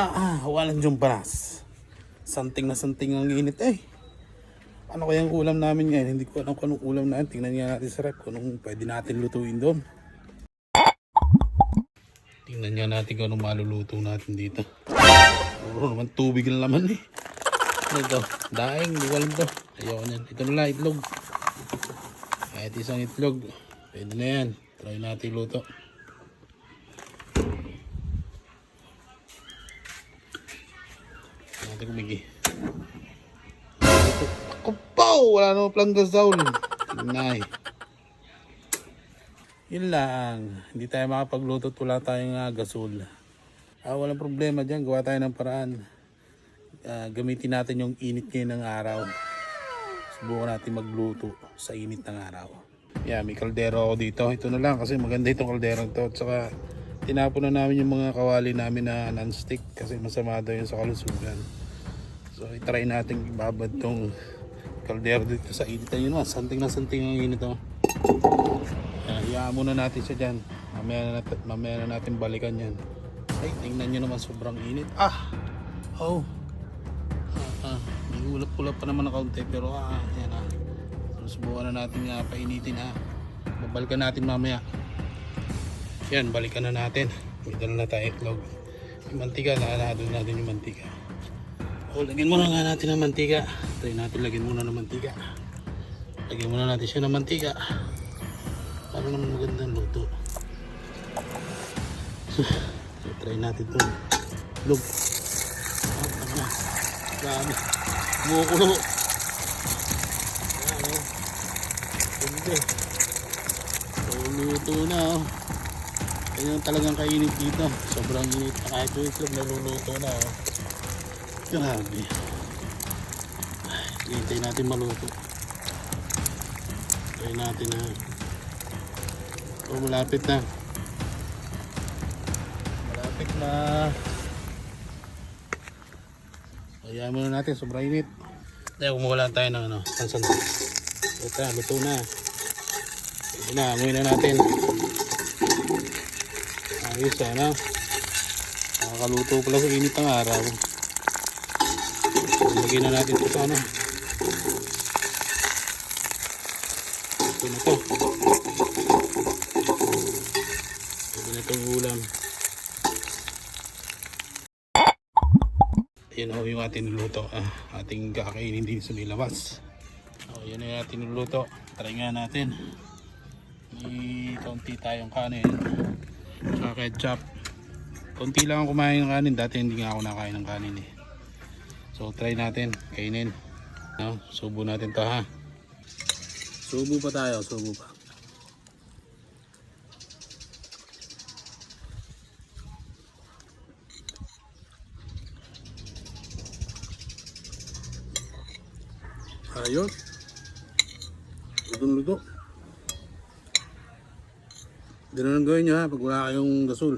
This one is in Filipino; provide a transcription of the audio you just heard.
Ah, ah, walang panas. Santing na santing ang init eh. Ano kayang ulam namin ngayon? Hindi ko alam kung anong ulam natin. Tingnan nga natin sa rep kung anong pwede natin lutuin doon. Tingnan nga natin kung anong maluluto natin dito. Puro naman tubig na laman eh. Ano ito? Daing, di ko alam to. Ayoko niyan. Ito na lang, itlog. Kahit isang itlog. Pwede na yan. Try natin luto. Natin kumigi. Ako pa! Wala naman palang gasaul. Nay. Yun lang. Hindi tayo makapagluto at wala tayong uh, gasol. Ah, walang problema dyan. Gawa tayo ng paraan. Ah, gamitin natin yung init ngayon ng araw. Subukan natin magluto sa init ng araw. Yeah, may kaldero ako dito. Ito na lang kasi maganda itong kaldero to. At saka tinapon na namin yung mga kawali namin na non-stick kasi masama daw yun sa kalusugan. So itry natin ibabad tong kaldero dito sa init. Ayun na, santing na santing ang init oh. Yan, iyaan muna natin siya dyan. Mamaya na, natin, mamaya na natin balikan yan. Ay, tingnan nyo naman sobrang init. Ah! Oh! Ah, ah. Ulap-ulap pa naman ng kaunti pero ah, yan ah. So, subukan na natin nga painitin ha. Babalikan natin mamaya. Yan, balikan na natin. May dala na tayo itlog. Yung mantika, naanado natin yung mantika. O, lagyan muna nga natin ng mantika. Try natin lagyan muna ng mantika. Lagyan muna natin siya ng mantika. Para naman magandang luto. So, try natin ito. Log. Ah. Dami. Bumukulo. Ayan, oh. Ganda. So, luto na, oh. Yan yung talagang kainit dito. Sobrang init na kahit yung itlog naluluto na, oh. Grabe. Ay, Hintay natin maluto. Try natin na. Oh, malapit na. Malapit na. Hayaan muna natin, sobrang init. Kaya kumuha tayo ng ano, sansan. Ito, luto na. Ito na, amoy na natin. Ayos, ano? Nakakaluto pala sa init ng araw. Lagyan na natin ito sa ano. Ito na to. Ito na itong ulam. Yan ho yung ating niluto. Ah, ating kakainin din sa may labas. So, yan yung ating niluto. Try nga natin. May kaunti tayong kanin. Tsaka ketchup. Kaunti lang ako kumain ng kanin. Dati hindi nga ako nakain ng kanin eh. So try natin. Kainin. No? Subo natin to ha. Subo pa tayo. Subo pa. Ayos. Lutong luto. Ganun ang gawin nyo ha pag wala kayong gasol.